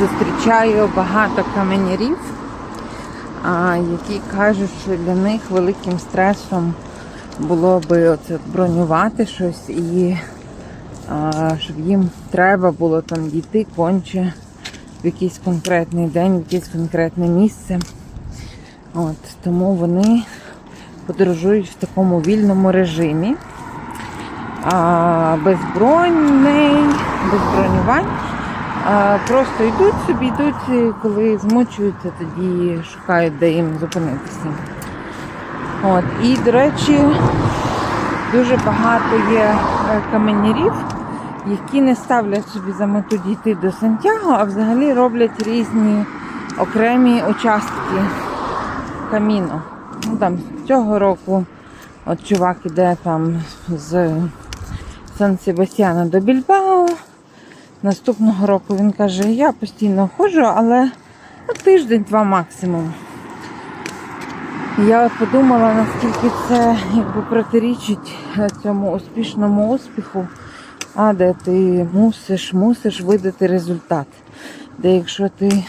зустрічаю багато каменярів, які кажуть, що для них великим стресом було би оце бронювати щось і щоб їм треба було там дійти конче в якийсь конкретний день, в якесь конкретне місце. От, тому вони подорожують в такому вільному режимі. А, без броней, без бронювань. А, просто йдуть собі, йдуть, коли змучуються, тоді шукають, де їм зупинитися. От. І, до речі, дуже багато є е, каменярів, які не ставлять собі за мету дійти до Сантьяго, а взагалі роблять різні окремі участки каміну. Ну, там, цього року от чувак іде там з Сан-Себастьяна до Більбао. Наступного року він каже, я постійно ходжу, але ну, тиждень-два максимум. Я подумала, наскільки це якби протирічить е, цьому успішному успіху, а де ти мусиш, мусиш видати результат. Де якщо ти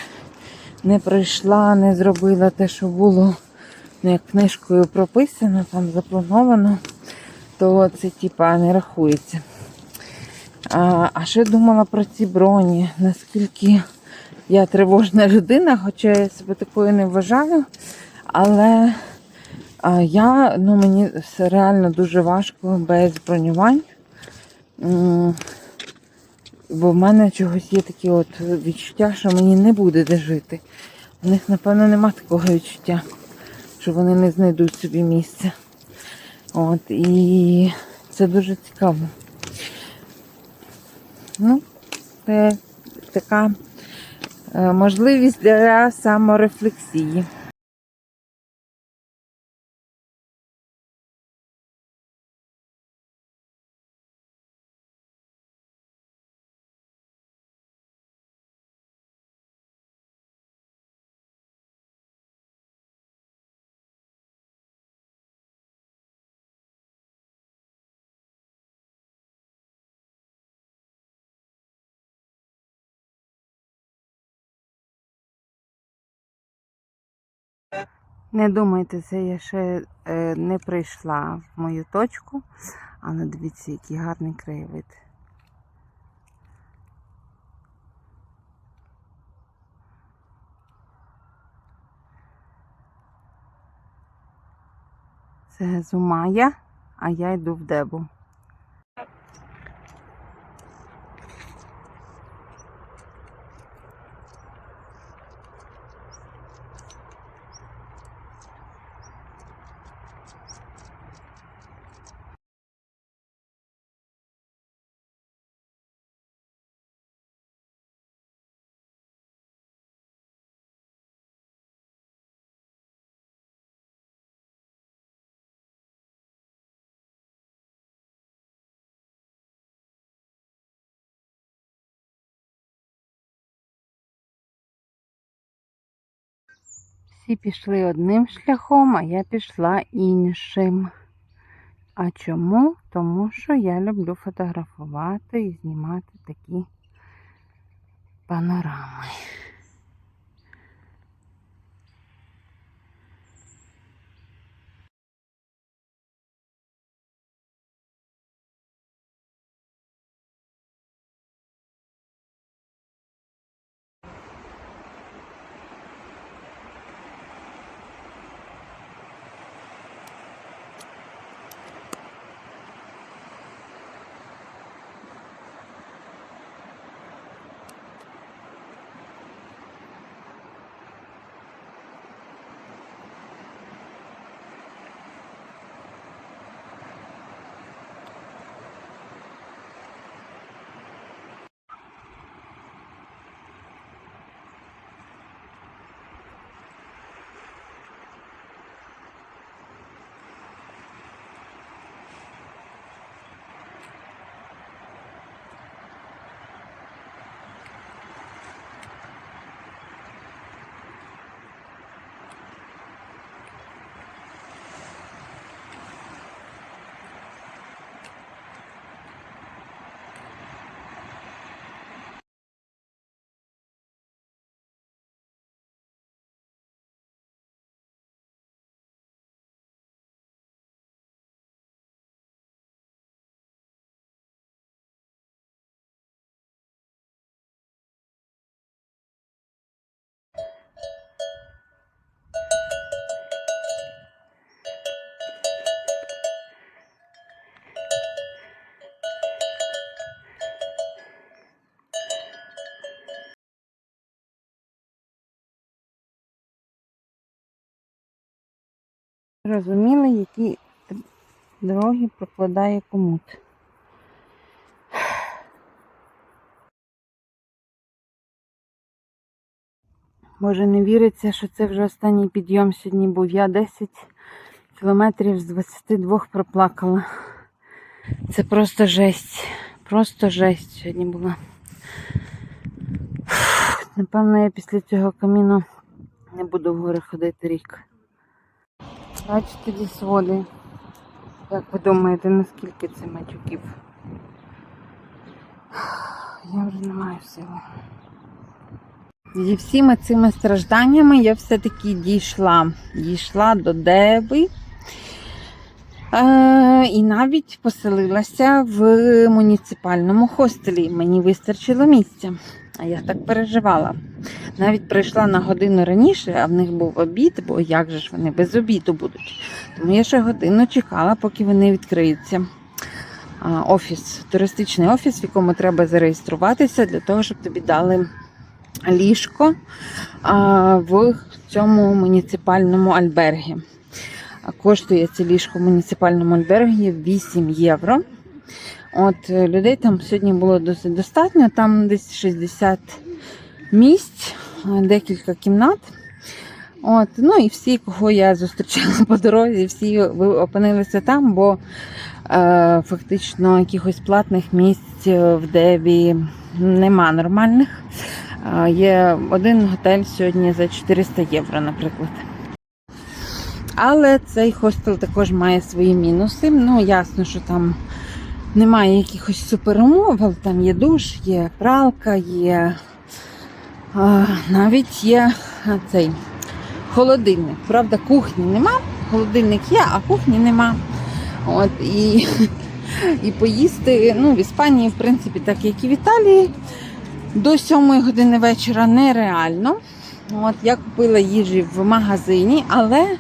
не пройшла, не зробила те, що було ну, як книжкою прописано, там заплановано, то це типа не рахується. А, а ще думала про ці броні, наскільки я тривожна людина, хоча я себе такою не вважаю. Але а, я, ну, мені все реально дуже важко без бронювань. Бо в мене чогось є такі от відчуття, що мені не буде де жити. У них, напевно, нема такого відчуття, що вони не знайдуть собі місця. От, і це дуже цікаво. Ну, це така е, можливість для саморефлексії. Не думайте, це я ще е, не прийшла в мою точку, але дивіться, який гарний краєвид. Це Зумая, а я йду в Дебу. Всі пішли одним шляхом, а я пішла іншим. А чому? Тому що я люблю фотографувати і знімати такі панорами. Розуміли, які дороги прокладає комут. Може, не віриться, що це вже останній підйом сьогодні був. Я 10 кілометрів з 22 проплакала. Це просто жесть. Просто жесть сьогодні була. Напевно, я після цього каміну не буду в гори ходити рік. Бачите, ді своди. Як ви думаєте, наскільки це матюків? Я вже не маю сили. Зі всіми цими стражданнями я все-таки дійшла. Дійшла до Деби. Е, і навіть поселилася в муніципальному хостелі. Мені вистачило місця. А я так переживала. Навіть прийшла на годину раніше, а в них був обід, бо як же ж вони без обіду будуть. Тому я ще годину чекала, поки вони відкриються. Офіс, туристичний офіс, в якому треба зареєструватися для того, щоб тобі дали ліжко в цьому муніципальному альбергі. Коштує це ліжко в муніципальному альбергі 8 євро. От е, людей там сьогодні було досить достатньо, там десь 60 місць, е, декілька кімнат. От, ну і всі, кого я зустрічала по дорозі, всі опинилися там, бо е, фактично якихось платних місць е, в Деві нема нормальних. Е, є один готель сьогодні за 400 євро, наприклад. Але цей хостел також має свої мінуси. Ну, ясно, що там немає якихось суперумов, але там є душ, є пралка, є а, навіть є цей холодильник. Правда, кухні нема. Холодильник є, а кухні нема. От, і, і поїсти ну, в Іспанії, в принципі, так як і в Італії, до 7 години вечора нереально. От, я купила їжі в магазині, але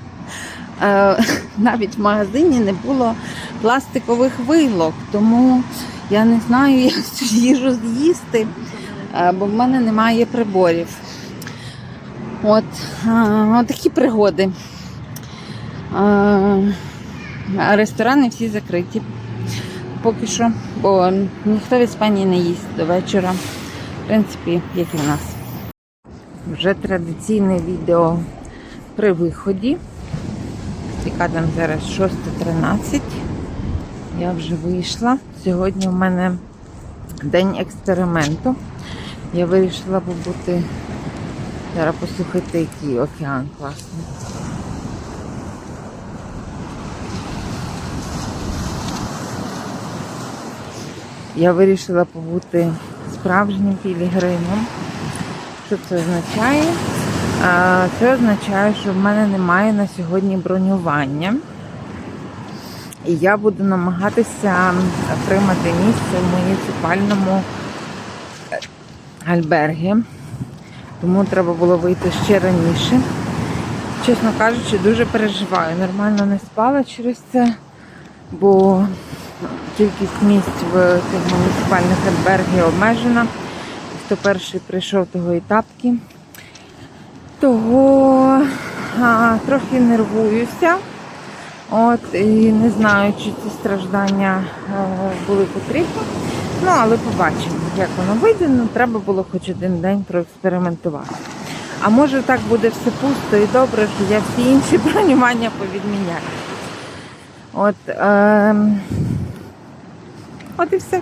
е, навіть в магазині не було пластикових вилок, тому я не знаю, як цю їжу з'їсти, бо в мене немає приборів. От, от такі пригоди. Ресторани всі закриті поки що, бо ніхто в Іспанії не їсть до вечора. В принципі, як і в нас. Вже традиційне відео при виході. Яка там зараз 6.13. Я вже вийшла. Сьогодні в мене день експерименту. Я вирішила побути. Зараз послухайте, який океан класний. Я вирішила побути справжнім пілігримом. Що це означає? Це означає, що в мене немає на сьогодні бронювання. І я буду намагатися отримати місце в муніципальному е, альбергі. Тому треба було вийти ще раніше. Чесно кажучи, дуже переживаю. Нормально не спала через це, бо кількість місць в цих муніципальних альбергі обмежена. Хто перший прийшов, того і тапки. Того а, трохи нервуюся. От, і не знаю, чи ці страждання е, були потрібні. Ну, але побачимо, як воно вийде. Ну, треба було хоч один день проекспериментувати. А може так буде все пусто і добре, що я всі інші бронювання повідміняю. От, е, от і все.